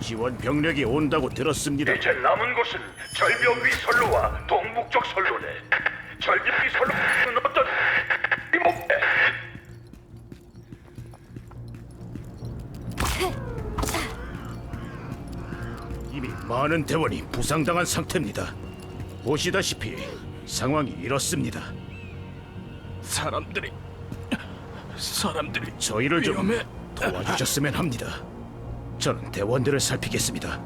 지원 병력이 온다고 들었습니다. 이제 남은 곳은 절벽 위 선로와 동북쪽 선로네. 절벽 위 선로는 어떤 이 목대? 이미 많은 대원이 부상당한 상태입니다. 보시다시피 상황이 이렇습니다. 사람들이 사람들이 저희를 좀 위험해. 도와주셨으면 합니다. 저는 대원들을 살피겠습니다.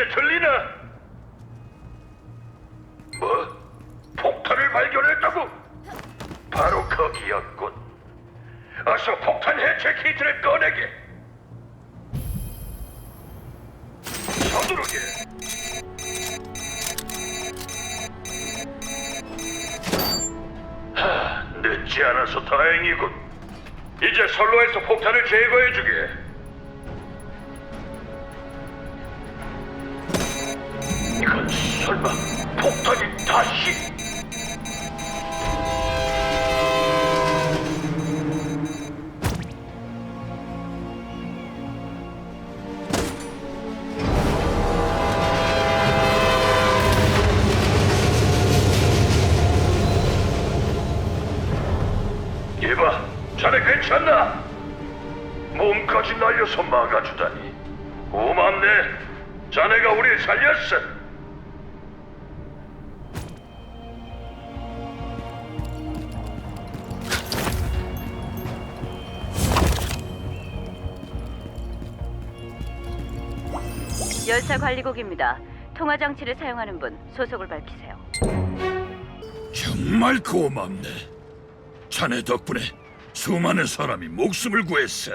이제 들리나? 뭐? 폭탄을 발견했다고? 바로 거기였군. 어서 폭탄 해체 키트를 꺼내게. 서두르게. 하, 늦지 않아서 다행이군. 이제 선로에서 폭탄을 제거해주게. 설마 폭탄이 다시? 이봐, 자네 괜찮나? 몸까지 날려서 막아주다니 고맙네. 자네가 우리를 살렸어. 열차 관리국입니다. 통화 장치를 사용하는 분 소속을 밝히세요. 정말 고맙네. 자네 덕분에 수많은 사람이 목숨을 구했어.